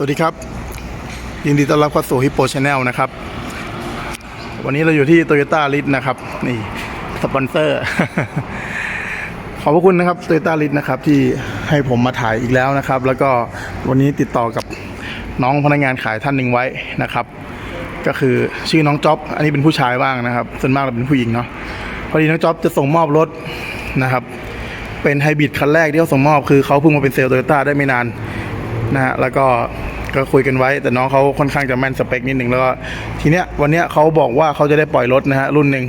สวัสดีครับ ยินดีต้อนรับเข้าสู่ฮิปโปชาแนลนะครับ วันนี้เราอยู่ที่โตโยต้าลิทนะครับ นี่สปอนเซอร์ ขอบพระคุณนะครับโตโยต้าลิทนะครับ ที่ให้ผมมาถ่ายอีกแล้วนะครับ แล้วก็วันนี้ติดต่อกับน้องพนักงานขายท่านหนึ่งไว้นะครับ ก็คือชื่อน้องจ๊อบ อันนี้เป็นผู้ชายบ้างนะครับ ส่วนมากเราเป็นผู้หญิงเนาะพอดีน้องจ๊อบจะส่งมอบรถนะครับ เป็นไฮบริดคันแรกที่เขาส่งมอบคือเขาเพิ่งมาเป็นเซลล์โตโยต้าได้ไม่นานนะฮะแล้วก็ ก็คุยกันไว้แต่น้องเขาค่อนข้างจะแม่นสเปคนิดหนึ่งแล้วก็ทีเนี้ยวันเนี้ยเขาบอกว่าเขาจะได้ปล่อยรถนะฮะรุ่นหนึ่ง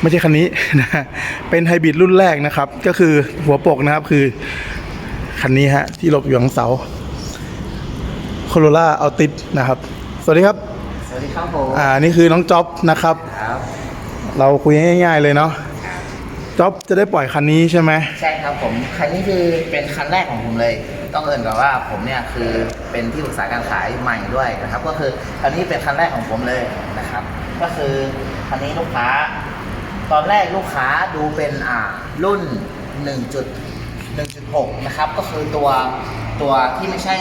ไม่ใช่คันนี้นะฮะเป็นไฮบริดรุ่นแรกนะครับ ก็คือหัวปกนะครับคือคันนี้ฮะที่หลบอยู่หลังเสาโคโรล่าอัลติสนะครับ สวัสดีครับ สวัสดีครับผมอ่านี่คือน้องจ๊อบนะครับ ครับ เราคุยง่าย ๆเลยเนาะจ๊อบจะได้ปล่อยคันนี้ใช่ไหมใช่ครับผม คันนี้คือเป็นคันแรกของผมเลย ต้องเอินกับว่าผมเนี่ยคือเป็นที่ปรึกษาการขายใหม่ด้วยนะครับ ก็คือคันนี้เป็นคันแรกของผมเลยนะครับ ก็คือคันนี้ลูกค้า ตอนแรกลูกค้าดูเป็นอ่ารุ่น 1.1.6 นะครับ ก็คือตัวตัวที่ไม่ใช่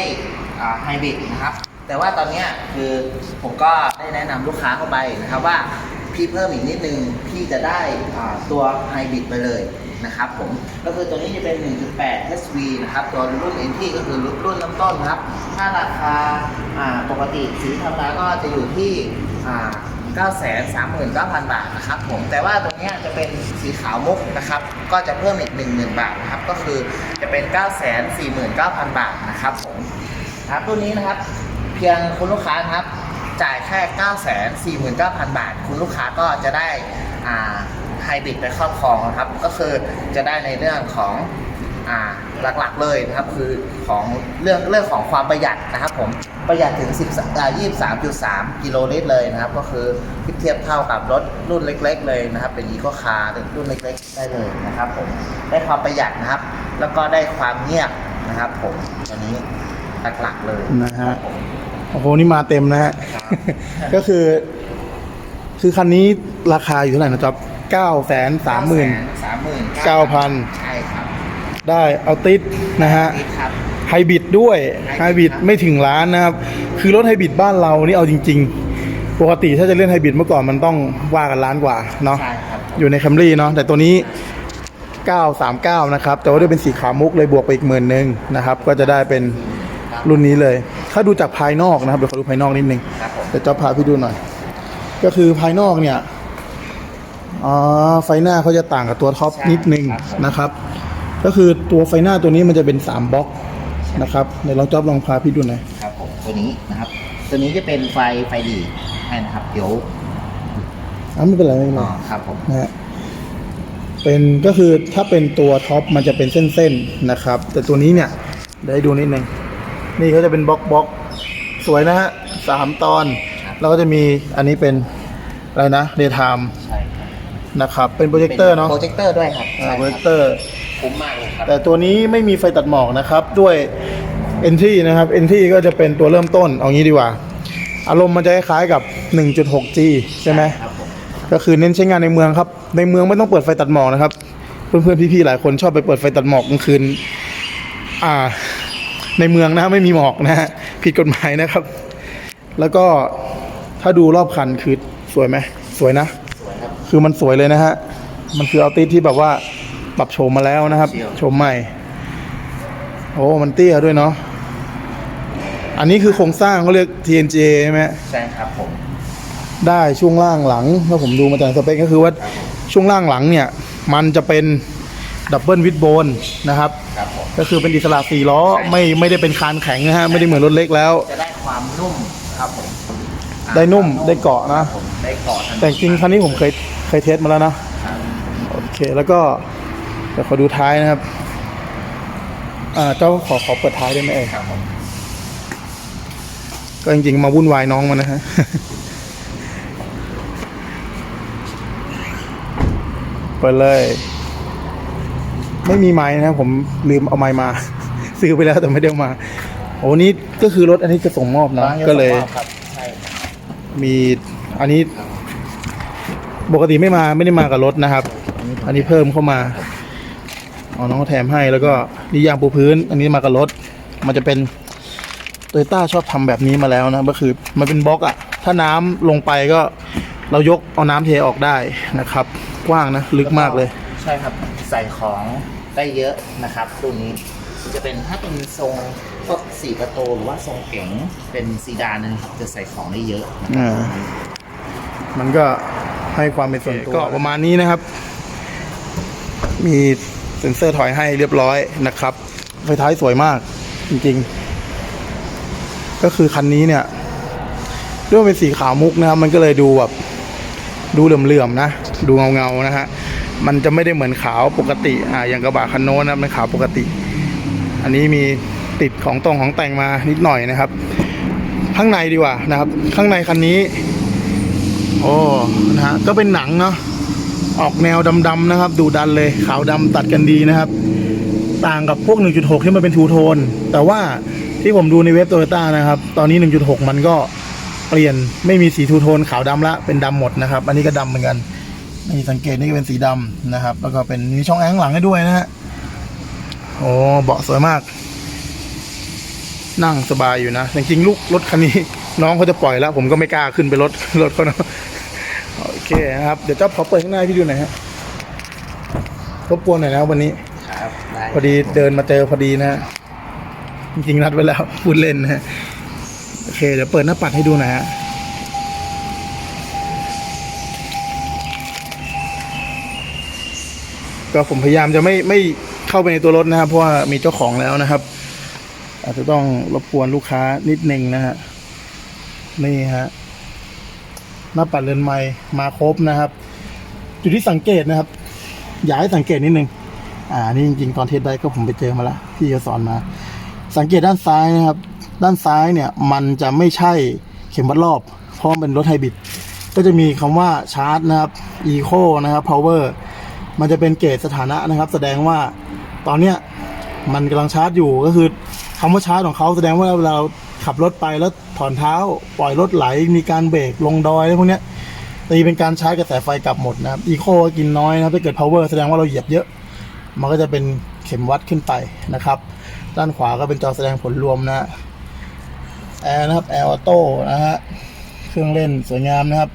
อ่าไฮบริดนะครับ แต่ว่าตอนนี้คือผมก็ได้แนะนำลูกค้าเข้าไปนะครับว่าพี่เพิ่มอีกนิดนึงพี่จะได้ตัวไฮบริดไปเลย นะครับผมก็คือตัวนี้จะเป็น 1.8 SV นะครับตัวรุ่น NT ก็คือรุ่นรุ่น้ำต้นครับ ถ้าราคาปกติสีธรรมดาก็จะอยู่ที่อ่า939,000 บาทนะครับผมแต่ว่าตัวนี้จะเป็นสีขาวมุกนะครับ ก็จะเพิ่มอีก 10,000 บาทนะครับ ก็คือจะเป็น 949,000 บาทนะครับผมครับตัวนี้นะครับเพียงคุณลูกค้าครับจ่ายแค่ 949,000 บาท คุณลูกค้าก็จะได้ไฮบริดไปครอบครองครับ ก็คือจะได้ในเรื่องของอ่าหลักๆเลยนะครับคือของเรื่องเรื่องของความประหยัดนะครับผมประหยัดถึง 10อ่า23.3 กิโลลิตรเลยนะครับ ก็คือเทียบเท่ากับรถรุ่นเล็ก ๆ เลยนะครับ เป็นอีโคคาร์รุ่นเล็ก ๆ ได้เลยนะครับผมได้ความประหยัดนะครับ แล้วก็ได้ความเงียบนะครับผมอันนี้หลักๆเลยนะฮะครับผมโอ้โหนี่มาเต็มนะฮะก็คือ คือคันนี้ราคาอยู่เท่าไหร่นะจ๊อบเก้าแสนสามหมื่นสาม หมื่นเก้าพันใช่ครับได้เอาติดนะฮะนี่ครับ ไฮบริดด้วยไฮบริดไม่ถึงล้านนะครับ คือรถไฮบริดบ้านเรานี่เอาจริง ๆ ปกติถ้าจะเล่นไฮบริดเมื่อก่อนมันต้องว่ากันล้านกว่าเนาะใช่ครับ อยู่ในแคมรี่เนาะแต่ตัวนี้ 939 นะครับ แต่ว่าด้วยเป็นสีขาวมุกเลยบวกไปอีกหมื่นหนึ่งนะครับ ก็จะได้เป็นรุ่นนี้เลย ถ้าดูจากภายนอกนะครับเดี๋ยวขอดูภายนอกนิดนึงครับผม เดี๋ยวจะพาพี่ดูหน่อย ก็คือภายนอกเนี่ย อ๋อไฟหน้าเขาจะต่างกับตัวท็อปนิดนึงนะครับ ก็คือตัวไฟหน้าตัวนี้มันจะเป็น3บล็อกนะครับเดี๋ยวลองจอบลองพาพี่ดูหน่อยครับผมตัวนี้นะครับ ตัวนี้จะเป็นไฟไฟดีให้นะครับเดี๋ยวอะไม่เป็นไรไม่เป็นไรอ๋อครับผมนะฮะเป็นก็คือถ้าเป็นตัวท็อปมันจะเป็นเส้นๆนะครับ แต่ตัวนี้เนี่ยเดี๋ยวให้ดูนิดนึงนี่เขาจะเป็นบล็อกบล็อกสวยนะฮะสามตอน แล้วก็จะมีอันนี้เป็นอะไรนะเดย์ไทม์ใช่ครับ นะครับเป็นโปรเจคเตอร์เนาะโปรเจคเตอร์ด้วยครับอ่าใช่โปรคเจรับคเตอร์คุ้มมากเลยครับแต่ตัวนี้ไม่มีไฟตัดหมอกนะครับด้วย Entry นะครับ Entry ก็จะเป็นตัวเริ่มต้นเอางี้ดีกว่า อารมณ์มันจะคล้ายๆกับ 1.6G ใช่ไหมครับผมก็คือเน้นใช้งานในเมืองครับ ในเมืองไม่ต้องเปิดไฟตัดหมอกนะครับ เพื่อนๆพี่ๆหลายคนชอบไปเปิดไฟตัดหมอกกลางคืน อ่า ในเมืองนะฮะไม่มีหมอกนะฮะผิดกฎหมายนะครับ แล้วก็ถ้าดูรอบคันคือสวยไหมสวยนะสวย ครับคือมันสวยเลยนะฮะ มันคือเอาติสที่แบบว่าปรับโฉมมาแล้วนะครับเชี่ยวโฉมใหม่ โอ้ มันเตี้ยด้วยเนาะ อันนี้คือโครงสร้างเขาเรียก TNJ ใช่ไหมใช่ครับผม ได้ช่วงล่างหลังถ้าผมดูมาจากสเปคก็คือว่าช่วงล่างหลังเนี่ย มันจะเป็นดับเบิลวิดโบนนะครับครับผมก็คือเป็นอิสระสี่ล้อไม่ไม่ได้เป็นคานแข็งนะฮะ ไม่ได้เหมือนรถเล็กแล้ว จะได้ความนุ่มครับผมอ่าได้นุ่มได้เกาะนะผมได้เกาะทันแต่จริงๆคันนี้ผมเคย เคยเทสมาแล้วนะครับโอเคแล้วก็เดี๋ยวขอดูท้ายนะครับอ่าเจ้าขอขอเปิดท้ายได้ไหมเอ่ยครับผมก็จริงๆมาวุ่นวายน้องมันนะฮะเปิดเลย ไม่มีไม้นะครับผมลืมเอาไม้มา ซื้อไปแล้วแต่ไม่ได้เอามาโอ้นี่ก็คือรถอันนี้จะส่งมอบนะร้านก็เลยส่งมอบครับใช่ครับมีอันนี้ ปกติไม่มาไม่ได้มากับรถนะครับ อันนี้เพิ่มเข้ามาอ๋อน้องเขาแถมให้แล้วก็นี่ยางปูพื้น อันนี้มากับรถ มันจะเป็นโตโยต้าชอบทำแบบนี้มาแล้วนะก็คือมันเป็นบล็อกอะถ้าน้ำลงไปก็เรายกเอาน้ำเทออกได้นะครับ กว้างนะลึกมากเลย ใช่ครับใส่ของได้เยอะนะครับรุ่นนี้จะเป็นถ้าเป็นทรงพวกสี่ประตูหรือว่าทรงเก๋งเป็นซีดานนะครับจะใส่ของได้เยอะนะครับอ่ามันก็ ให้ความเป็นส่วนตัวก็ประมาณนี้นะครับ มีเซ็นเซอร์ถอยให้เรียบร้อยนะครับ ไฟท้ายสวยมาก จริง ๆ ก็คือคันนี้เนี่ยด้วยเป็นสีขาวมุกนะครับ มันก็เลยดูแบบดูเหลื่อมๆนะ ดูเงาๆนะฮะมันจะไม่ได้เหมือนขาวปกติ อ่า อย่างกระบะคันโน้นนะมันขาวปกติ อันนี้มีติดของตรงของแต่งมานิดหน่อยนะครับ ข้างในดีกว่านะครับ ข้างในคันนี้ โอ้นะฮะก็เป็นหนังเนาะออกแนวดำๆนะครับ ดูดันเลยขาวดำตัดกันดีนะครับ ต่างกับพวก 1.6 ที่มันเป็นทูโทน แต่ว่าที่ผมดูในเว็บโตโยต้านะครับ ตอนนี้ 1.6 มันก็เปลี่ยนไม่มีสีทูโทนขาวดำละเป็นดำหมดนะครับ อันนี้ก็ดำเหมือนกันนี่สังเกตนี่ก็เป็นสีดำนะครับ แล้วก็เป็นมีช่องแอร์ข้างหลังให้ด้วยนะฮะโอ้เบาะสวยมาก นั่งสบายอยู่นะจริงๆลูกรถคันนี้ น้องเขาจะปล่อยแล้ว ผมก็ไม่กล้าขึ้นไปรถรถเขาเนอะโอเคนะครับเดี๋ยวเจ้าขอเปิดข้างหน้าให้พี่ดูหน่อยฮะรบกวนหน่อยนะวันนี้ครับได้พอดีเดินมาเจอพอดีนะฮะจริงๆนัดไว้แล้วพูดเล่นนะฮะโอเคเดี๋ยวเปิดหน้าปัดให้ดูหน่อยฮะก็ผมพยายามจะไม่ไม่เข้าไปในตัวรถนะครับ เพราะว่ามีเจ้าของแล้วนะครับ อาจจะต้องรบกวนลูกค้านิดนึงนะฮะ นี่ฮะหน้าปัดเรือนไม้มาครบนะครับ จุดที่สังเกตนะครับ อยากให้สังเกตนิดนึงอ่านี่จริงๆตอนเทสได้ก็ผมไปเจอมาแล้วพี่เขาสอนมา สังเกตด้านซ้ายนะครับ ด้านซ้ายเนี่ย มันจะไม่ใช่เข็มวัดรอบเพราะเป็นรถไฮบริดก็จะมีคำว่าชาร์จนะครับ Eco นะครับ Power มันจะเป็นเกจสถานะนะครับ แสดงว่าตอนเนี้ยมันกำลังชาร์จอยู่ก็คือคำว่าชาร์จของเขาแสดงว่าเวลาเรา ขับรถไปแล้วถอนเท้า ปล่อยรถไหล มีการเบรกลงดอยอะไรพวกเนี้ยตีเป็นการใชาร์จกระแสไฟกลับหมดนะครับ Eco ก็กินน้อยนะครับถ้าเกิด Power แสดงว่าเราเหยียบเยอะ มันก็จะเป็นเข็มวัดขึ้นไปนะครับ ด้านขวาก็เป็นจอแสดงผลรวมนะแอร์นะครับแอร์ออโต้นะฮะเครื่องเล่นสวยงามนะครับ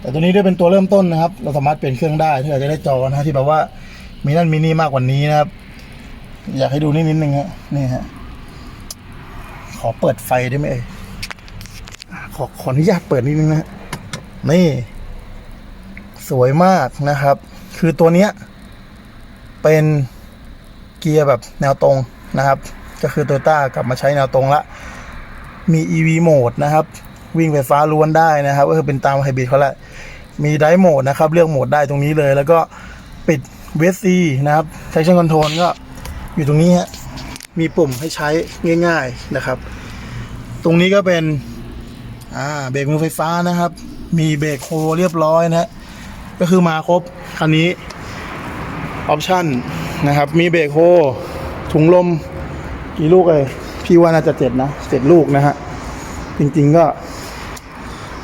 แต่ตัวนี้ด้วยเป็นตัวเริ่มต้นนะครับ เราสามารถเปลี่ยนเครื่องได้ถ้าอยากจะได้จอนะฮะที่แบบว่ามีนั่นมีนี่มากกว่านี้นะครับ อยากให้ดูนิดนิดนึงฮะนี่ฮะ ขอเปิดไฟได้ไหมเอ่ยขอขออนุญาตเปิดนิดนึงนะนี่ สวยมากนะครับ คือตัวเนี้ย เป็นเกียร์แบบแนวตรงนะครับ ก็คือ Toyota กลับมาใช้แนวตรงละ มี EV โหมดนะครับ วิ่งไฟฟ้าล้วนได้นะครับ ก็คือเป็นตามไฮบริดเขาแหละ มีไดโหมดนะครับ เลือกโหมดได้ตรงนี้เลย แล้วก็ปิด VSC นะครับ Traction Control ก็อยู่ตรงนี้ฮะ มีปุ่มให้ใช้ง่าย ๆนะครับ ตรงนี้ก็เป็นอ่าเบรกมือไฟฟ้านะครับ มีเบรกโฮเรียบร้อยนะฮะก็คือมาครบคันนี้ออปชั่นนะครับ มีเบรกโฮถุงลมกี่ลูกเลยพี่ว่าน่าจะเจ็ดนะเจ็ดลูกนะฮะจริงๆก็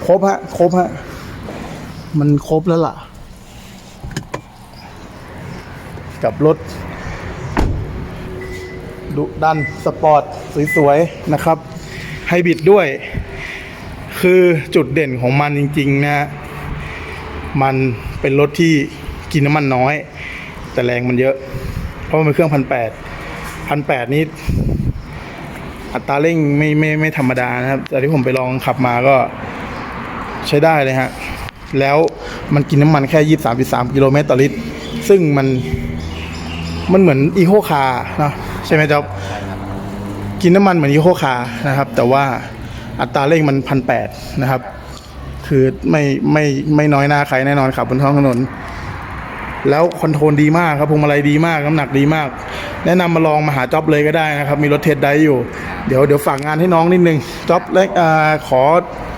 ครบฮะครบฮะมันครบแล้วล่ะ กับรถ ดุดันสปอร์ตสวยๆนะครับไฮบริดด้วย คือจุดเด่นของมันจริงๆนะฮะมันเป็นรถที่กินน้ำมันน้อย แต่แรงมันเยอะ เพราะมันเป็นเครื่องพันแปดพันแปดนี้อัตราเร่งไม่ไม่ไม่ธรรมดานะครับ แต่ที่ผมไปลองขับมาก็ใช้ได้เลยฮะ แล้วมันกินน้ำมันแค่ยี่สามสามกิโลเมตรต่อลิตร ซึ่งมัน มันเหมือนอีโคคาร์เนะใช่ไหมจ๊อบกินน้ำมันเหมือนอีโคคาร์นะครับ แต่ว่าอัตราเร่งมันพันแปดนะครับ คือไม่ไม่ไม่น้อยหน้าใครแน่นอนขับบนท้องถนน แล้วคอนโทรลดีมากครับพวงมาลัยดีมากน้ำหนักดีมาก แนะนำมาลองมาหาจ็อบเลยก็ได้นะครับ มีรถเทสได้อยู่ เดี๋ยวเดี๋ยวฝากงานให้น้องนิดนึงจ็อบเล็กขอ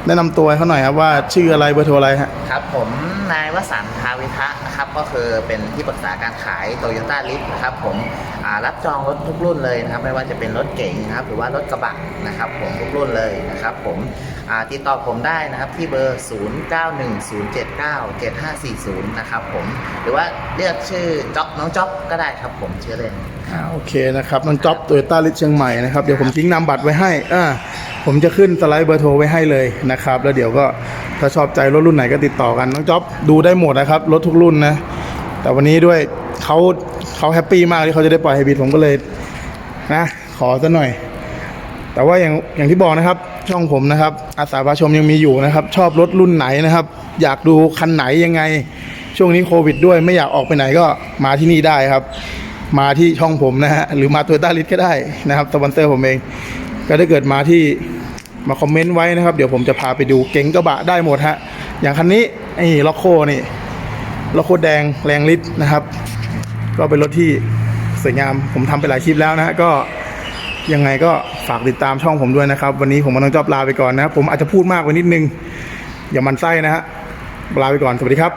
แนะนำตัวให้เขาหน่อยครับว่าชื่ออะไรเบอร์โทรอะไรฮะ ครับผมนายวสันต์ทาวิทะนะครับก็คือเป็นที่ปรึกษาการขายโตโยต้าลิฟนะครับผมอ่ารับจองรถทุกรุ่นเลยนะครับไม่ว่าจะเป็นรถเก๋งนะครับหรือว่ารถกระบะนะครับผมทุกรุ่นเลยนะครับผมอ่าติดต่อผมได้นะครับที่เบอร์ 0910797540 นะครับผมหรือว่าเรียกชื่อจ๊อบน้องจ๊อบก็ได้ครับผมชื่อเล่น อ่าโอเคนะครับน้องจ็อบโตโยต้าลิสเชียงใหม่นะครับ เดี๋ยวผมทิ้งนามบัตรไว้ให้อ่า ผมจะขึ้นสไลด์เบอร์โทรไว้ให้เลยนะครับ แล้วเดี๋ยวก็ถ้าชอบใจรถรุ่นไหนก็ติดต่อกันน้องจ๊อบดูได้หมดนะครับรถทุกรุ่นนะ แต่วันนี้ด้วยเขาเขาแฮปปี้มากที่เขาจะได้ปล่อยไฮบริดผมก็เลยนะขอซะหน่อย แต่ว่าอย่างอย่างที่บอกนะครับ ช่องผมนะครับ อาสาพาชมยังมีอยู่นะครับ ชอบรถรุ่นไหนนะครับ อยากดูคันไหนยังไง ช่วงนี้โควิด ด้วยไม่อยากออกไปไหนก็มาที่นี่ได้ครับ มาที่ช่องผมนะฮะหรือมาตัวต้าลิทก็ได้นะครับสปอนเซอร์ผมเอง ก็ถ้เกิดมาที่มาคอมเมนต์ไว้นะครับ เดี๋ยวผมจะพาไปดูเก๋งกระบะได้หมดฮะอย่างคันนี้ไอ้ล็อกโคนี่ล็อกโคแดงแรงลิตนะครับ ก็เป็นรถที่สวยงามผมทำไปหลายคลิปแล้วนะก็ยังไงก็ฝากติดตามช่องผมด้วยนะครับ วันนี้ผมกับน้องจอบลาไปก่อนนะผมอาจจะพูดมากไปนิดนึง อย่ามันไส้นะฮะลาไปก่อนสวัสดีครับ